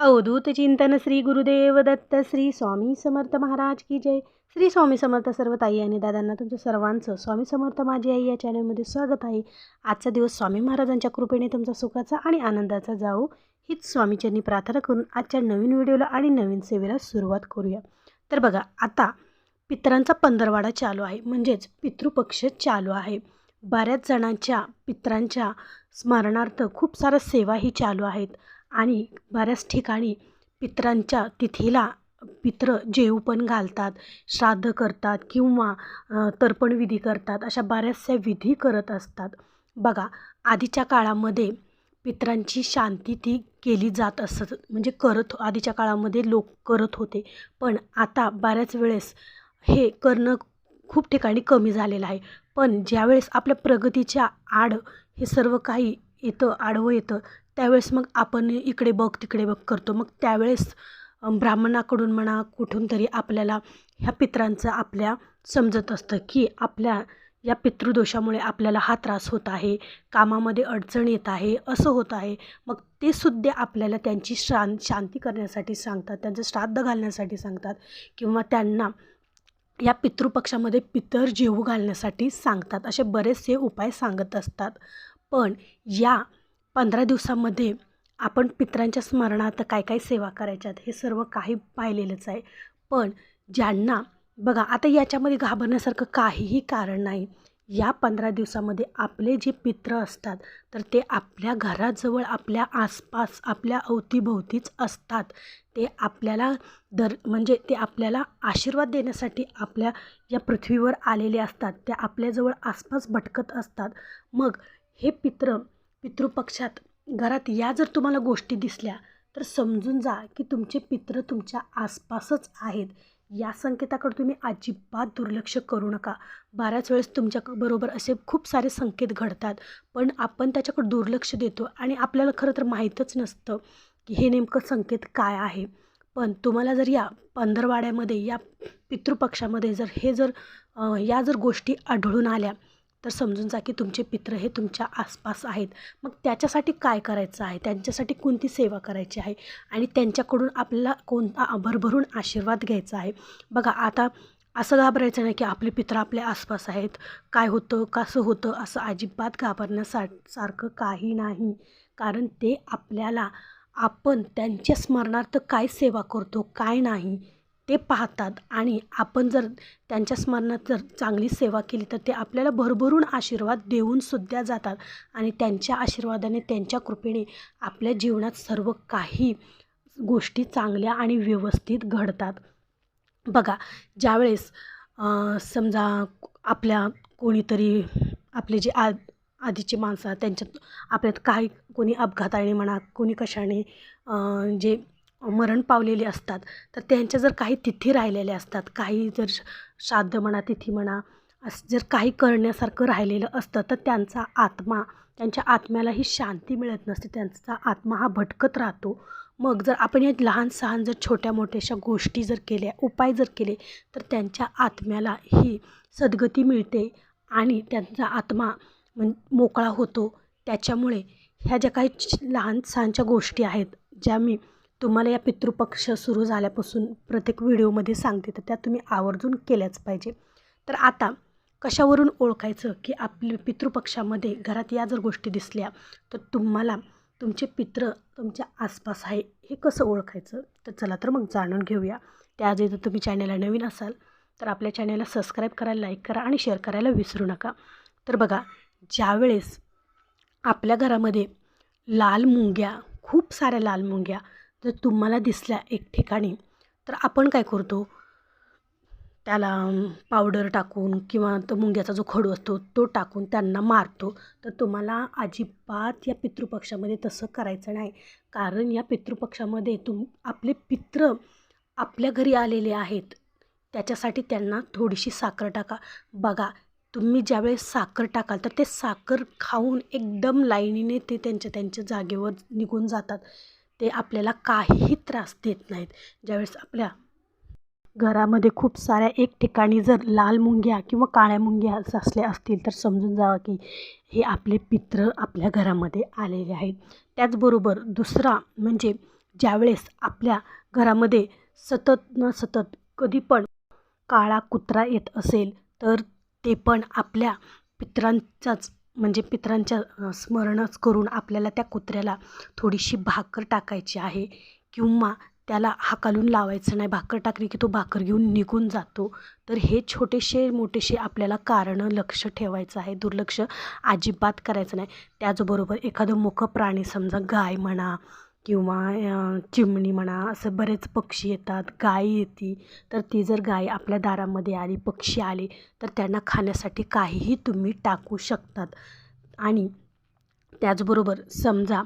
अवधूत चिंतन श्री गुरुदेव दत्त श्री स्वामी समर्थ महाराज की जय. श्री स्वामी समर्थ सर्व ताई आणि दादांना तुमचं सर्वांचं स्वामी समर्थ माझी आई या चॅनलमध्ये स्वागत आहे. आजचा दिवस स्वामी महाराजांच्या कृपेने तुमचा सुखाचा आणि आनंदाचा जाऊ. हीच स्वामीचरणी प्रार्थना करून आजच्या नवीन व्हिडिओला आणि नवीन सेवेला सुरुवात करूया. तर बघा आता पितरांचा पंधरवाडा चालू आहे. म्हणजेच पितृपक्ष चालू आहे. बऱ्याच जणांच्या पितरांच्या स्मरणार्थ खूप साऱ्या सेवाही चालू आहेत. आणि बऱ्याच ठिकाणी पित्रांच्या तिथीला पित्र जेऊ पण घालतात श्राद्ध करतात किंवा तर्पणविधी करतात अशा बऱ्याचशा विधी करत असतात. बघा आधीच्या काळामध्ये पितरांची शांती ती केली जात असत म्हणजे करत आधीच्या काळामध्ये लोक करत होते. पण आता बऱ्याच वेळेस हे करणं खूप ठिकाणी कमी झालेलं आहे. पण ज्यावेळेस आपल्या प्रगतीच्या आड हे सर्व काही येतं आडवं येतं. त्यावेळेस मग आपण इकडे बघ तिकडे बघ करतो. मग त्यावेळेस ब्राह्मणाकडून म्हणा कुठून तरी आपल्याला ह्या पित्रांचं आपल्या समजत असतं की आपल्या या पितृदोषामुळे आपल्याला हा त्रास होत आहे कामामध्ये अडचण येत आहे असं होत आहे. मग ते सुद्धा आपल्याला त्यांची शां शांती करण्यासाठी सांगतात त्यांचं श्राद्ध घालण्यासाठी सांगतात किंवा त्यांना या पितृपक्षामध्ये पितर जेवू घालण्यासाठी सांगतात. असे बरेचसे उपाय सांगत असतात. पण या पंधरा दिवसामध्ये आपण पित्रांच्या स्मरणार्थ काय काय सेवा करायच्यात हे सर्व काही पाहिलेलंच आहे. पण ज्यांना बघा आता याच्यामध्ये घाबरण्यासारखं काहीही कारण नाही. या पंधरा दिवसामध्ये आपले जे पित्र असतात तर ते आपल्या घराजवळ आपल्या आसपास आपल्या अवतीभोवतीच असतात. ते आपल्याला दर म्हणजे ते आपल्याला आशीर्वाद देण्यासाठी आपल्या या पृथ्वीवर आलेले असतात. त्या आपल्याजवळ आसपास भटकत असतात. मग हे पित्र पितृपक्षात घरात या जर तुम्हाला गोष्टी दिसल्या तर समजून जा की तुमचे पित्र तुमच्या आसपासच आहेत. या संकेताकडे तुम्ही अजिबात दुर्लक्ष करू नका. बऱ्याच वेळेस तुमच्याबरोबर असे खूप सारे संकेत घडतात पण आपण त्याच्याकडे दुर्लक्ष देतो आणि आपल्याला खरं तर माहीतच नसतं की हे नेमकं संकेत काय आहे. पण तुम्हाला जर या पंधरवाड्यामध्ये या पितृपक्षामध्ये जर हे जर या जर गोष्टी आढळून आल्या तर समजून जा की तुमचे पित्र हे तुमच्या आसपास आहेत. मग त्याच्यासाठी काय करायचं आहे? त्यांच्यासाठी कोणती सेवा करायची आहे? आणि त्यांच्याकडून आपल्याला कोणता भरभरून आशीर्वाद घ्यायचा आहे? बघा आता असं घाबरायचं नाही की आपले पित्र आपल्या आसपास आहेत. काय होतं? कसं होतं? असं अजिबात घाबरण्यासा सारखं काही नाही. कारण ते आपल्याला आपण त्यांच्या स्मरणार्थ काय सेवा करतो? काय नाही? ते पाहतात आणि आपण जर त्यांच्या स्मरणात जर चांगली सेवा केली तर ते आपल्याला भरभरून आशीर्वाद देऊन सुद्धा जातात आणि त्यांच्या आशीर्वादाने त्यांच्या कृपेने आपल्या जीवनात सर्व काही गोष्टी चांगल्या आणि व्यवस्थित घडतात. बघा ज्यावेळेस समजा आपल्या कोणीतरी आपले जे आ आधीचे माणसं त्यांच्यात आपल्यात काही कोणी अपघाताने म्हणा कोणी कशाने जे मरण पावलेले असतात. तर त्यांच्या जर काही तिथी राहिलेल्या असतात काही जर श- श्राद्ध म्हणा तिथी म्हणा असं जर काही करण्यासारखं राहिलेलं असतं तर त्यांचा आत्मा त्यांच्या आत्म्यालाही शांती मिळत नसते. त्यांचा आत्मा हा भटकत राहतो. मग जर आपण या लहान सहान जर छोट्या मोठ्याशा गोष्टी जर केल्या उपाय जर केले तर त्यांच्या आत्म्याला ही सद्गती मिळते आणि त्यांचा आत्मा म्हण मोकळा होतो. त्याच्यामुळे ह्या ज्या काही लहान सहानच्या गोष्टी आहेत ज्या मी तुम्हाला या पितृपक्ष सुरू झाल्यापासून प्रत्येक व्हिडिओमध्ये सांगते तर त्या तुम्ही आवर्जून केल्याच पाहिजे. तर आता कशावरून ओळखायचं की आपल्या पितृपक्षामध्ये घरात या जर गोष्टी दिसल्या तर तुम्हाला तुमचे पित्र तुमच्या आसपास आहे हे कसं ओळखायचं? तर चला तर मग जाणून घेऊया. त्याआधी जर तुम्ही चॅनलला नवीन असाल तर आपल्या चॅनलला सबस्क्राईब करायला लाईक करा आणि शेअर करायला विसरू नका. तर बघा ज्यावेळेस आपल्या घरामध्ये लाल मुंग्या खूप साऱ्या लाल मुंग्या जर तुम्हाला दिसल्या एक ठिकाणी तर आपण काय करतो? त्याला पावडर टाकून किंवा तो मुंग्याचा जो खडू असतो तो टाकून त्यांना मारतो. तर तुम्हाला अजिबात या पितृपक्षामध्ये तसं करायचं नाही. कारण या पितृपक्षामध्ये तुम आपले पित्र आपल्या घरी आलेले आहेत. त्याच्यासाठी त्यांना थोडीशी साखर टाका. बघा तुम्ही ज्यावेळेस साखर टाकाल तर ते साखर खाऊन एकदम लाईनीने ते त्यांच्या त्यांच्या जागेवर निघून जातात. ते आपल्याला काहीही त्रास देत नाहीत. ज्यावेळेस आपल्या घरामध्ये खूप साऱ्या एक ठिकाणी जर लाल मुंग्या किंवा काळ्या मुंग्या असल्या असतील तर समजून जावा की हे आपले पित्र आपल्या घरामध्ये आलेले आहेत. त्याचबरोबर दुसरा म्हणजे ज्यावेळेस आपल्या घरामध्ये सतत न सतत कधी पण काळा कुत्रा येत असेल तर ते पण आपल्या पित्रांचाच म्हणजे पितरांच्या स्मरणच करून आपल्याला त्या कुत्र्याला थोडीशी भाकर टाकायची आहे किंवा त्याला हाकालून लावायचं नाही. भाकर टाकली की तो भाकर घेऊन निघून जातो. तर हे छोटेसे मोठेसे आपल्याला कारणं लक्ष ठेवायचं आहे. दुर्लक्ष अजिबात करायचं नाही. त्याचबरोबर एखादं मुख प्राणी समजा गाय म्हणा किंवा चिमणी म्हणा असं बरेच पक्षी येतात गाय येते. तर ती जर गाय आपल्या दारामध्ये आली पक्षी आले तर त्यांना खाण्यासाठी काहीही तुम्ही टाकू शकतात. आणि त्याचबरोबर समजा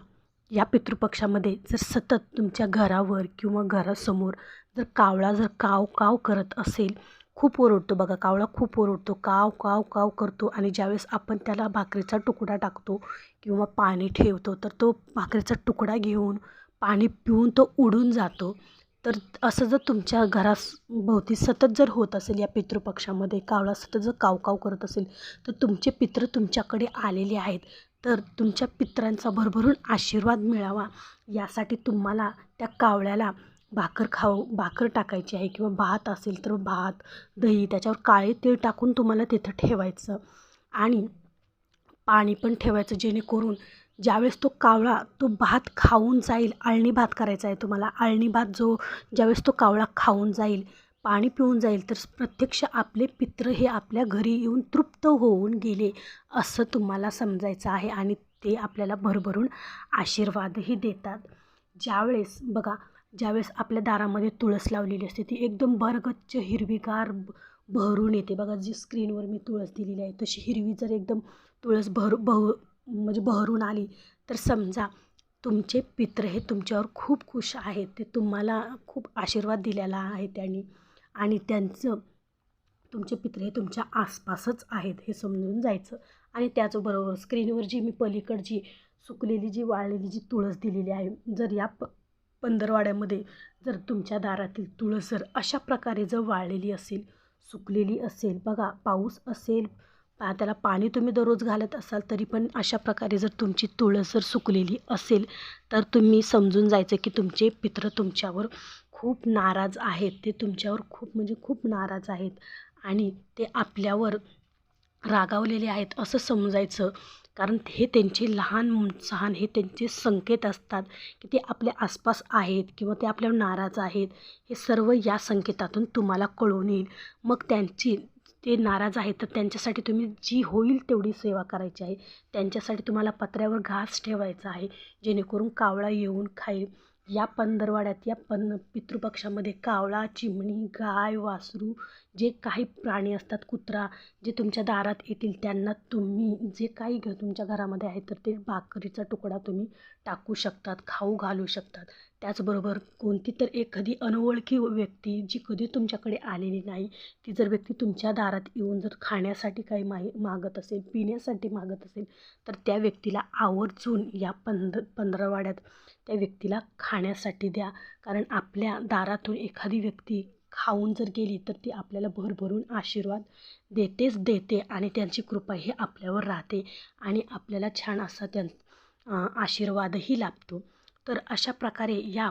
या पितृपक्षामध्ये जर सतत तुमच्या घरावर किंवा घरासमोर जर कावळा जर काव काव करत असेल खूप ओरडतो बघा कावळा खूप ओरडतो काव काव काव करतो आणि ज्यावेळेस आपण त्याला भाकरीचा तुकडा टाकतो किंवा पाणी ठेवतो तर तो भाकरीचा तुकडा घेऊन पाणी पिऊन तो उडून जातो. तर असं जर तुमच्या घरास भोवती सतत जर होत असेल या पितृपक्षामध्ये कावळा सतत जर काव काव करत असेल तर तुमचे पित्र तुमच्याकडे आलेले आहेत. तर तुमच्या पित्रांचा भरभरून आशीर्वाद मिळावा. यासाठी तुम्हाला त्या कावळ्याला भाकर खाऊ भाकर टाकायची आहे किंवा भात असेल तर भात दही त्याच्यावर काळे तीळ टाकून तुम्हाला तिथं ठेवायचं. आणि पाणी पण ठेवायचं जेणेकरून ज्यावेळेस तो कावळा तो भात खाऊन जाईल आळणी भात करायचा आहे तुम्हाला. आळणी भात जो ज्यावेळेस तो कावळा खाऊन जाईल पाणी पिऊन जाईल तर प्रत्यक्ष आपले पित्र हे आपल्या घरी येऊन तृप्त होऊन गेले असं तुम्हाला समजायचं आहे आणि ते आपल्याला भरभरून आशीर्वादही देतात. ज्यावेळेस बघा ज्यावेळेस आपल्या दारामध्ये तुळस लावलेली असते ती एकदम बरगच्च हिरवीगार बहरून येते. बघा जी स्क्रीनवर मी तुळस दिलेली आहे तशी हिरवी जर एकदम तुळस भर बह म्हणजे बहरून आली तर समजा तुमचे पित्र हे तुमच्यावर खूप खुश आहेत ते तुम्हाला खूप आशीर्वाद दिलेला आहे त्यांनी. आणि त्यांचं तुमचे पित्र हे तुमच्या आसपासच आहेत हे समजून जायचं. आणि त्याचबरोबर स्क्रीनवर जी मी पलीकडची सुकलेली जी वाळलेली जी तुळस दिलेली आहे जर या प पंधरवाड्यामध्ये जर तुमच्या दारातील तुळसर अशा प्रकारे जर वाळलेली असेल सुकलेली असेल बघा पाऊस असेल पा त्याला पाणी तुम्ही दररोज घालत असाल तरी पण अशा प्रकारे जर तुमची तुळस जर सुकलेली असेल तर तुम्ही समजून जायचं की तुमचे पित्र तुमच्यावर खूप नाराज आहेत. ते तुमच्यावर खूप म्हणजे खूप नाराज आहेत. आणि ते आपल्यावर रागावलेले आहेत असं समजायचं. कारण हे त्यांचे लहान सहान हे त्यांचे संकेत असतात की ते आपल्या आसपास आहेत किंवा ते आपल्यावर नाराज आहेत. हे सर्व या संकेतातून तुम्हाला कळून येईल. मग त्यांची ते नाराज आहेत तर त्यांच्यासाठी तुम्ही जी होईल तेवढी सेवा करायची आहे. त्यांच्यासाठी तुम्हाला पत्र्यावर घास ठेवायचा आहे. जेणेकरून कावळा येऊन खाईल. या पंधरवाड्यात या पन पितृपक्षामध्ये कावळा चिमणी गाय वासरू जे काही प्राणी असतात कुत्रा जे तुमच्या दारात येतील त्यांना तुम्ही जे काही घ तुमच्या घरामध्ये आहे तर ते भाकरीचा तुकडा तुम्ही टाकू शकतात खाऊ घालू शकतात. त्याचबरोबर कोणती तर एखादी अनोळखी व्यक्ती जी कधी तुमच्याकडे आलेली नाही ती जर व्यक्ती तुमच्या दारात येऊन जर खाण्यासाठी काही माही मागत असेल पिण्यासाठी मागत असेल तर त्या व्यक्तीला आवर्जून या पंध पंधरवाड्यात त्या व्यक्तीला खाण्यासाठी द्या. कारण आपल्या दारातून एखादी व्यक्ती खाऊन जर गेली तर ती आपल्याला भरभरून आशीर्वाद देतेच देते आणि त्यांची कृपा ही आपल्यावर राहते आणि आपल्याला छान असा त्यां आशीर्वादही लाभतो. तर अशा प्रकारे या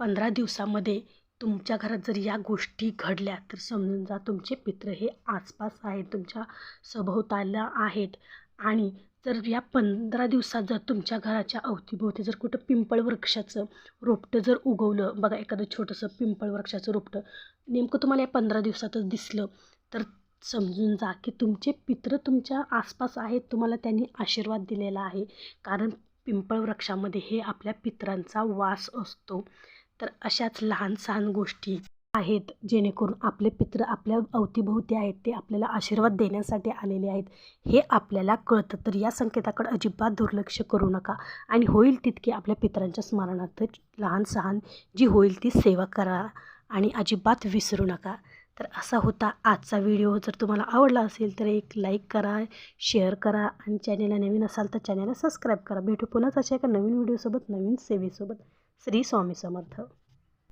पंधरा दिवसामध्ये तुमच्या घरात जर या गोष्टी घडल्या तर समजून जा तुमचे पित्र हे आसपास आहेत तुमच्या सभोवताला आहेत आणि जर या पंधरा दिवसात जर तुमच्या घराच्या अवतीभोवती जर कुठं पिंपळ वृक्षाचं रोपटं जर उगवलं बघा एखादं छोटंसं पिंपळ वृक्षाचं रोपटं नेमकं तुम्हाला या पंधरा दिवसातच दिसलं तर समजून जा की तुमचे पित्र तुमच्या आसपास आहेत तुम्हाला त्यांनी आशीर्वाद दिलेला आहे. कारण पिंपळ वृक्षामध्ये हे आपल्या पित्रांचा वास असतो. तर अशाच लहान सहान गोष्टी आहेत जेणेकरून आपले पित्र आपल्या अवतीभोवती आहेत ते आपल्याला आशीर्वाद देण्यासाठी आलेले आहेत हे आपल्याला कळतं. तर या संकेताकडे अजिबात दुर्लक्ष करू नका आणि होईल तितकी आपल्या पित्रांच्या स्मरणार्थ लहान सहान जी होईल ती सेवा करा आणि अजिबात विसरू नका. तर असा होता आजचा व्हिडिओ. जर तुम्हाला आवडला असेल तर एक लाईक करा शेअर करा आणि चॅनेलला नवीन असाल तर चॅनेलला सबस्क्राईब करा. भेटू पुन्हाच अशा एका नवीन व्हिडिओसोबत नवीन सेवेसोबत. श्री स्वामी समर्थ.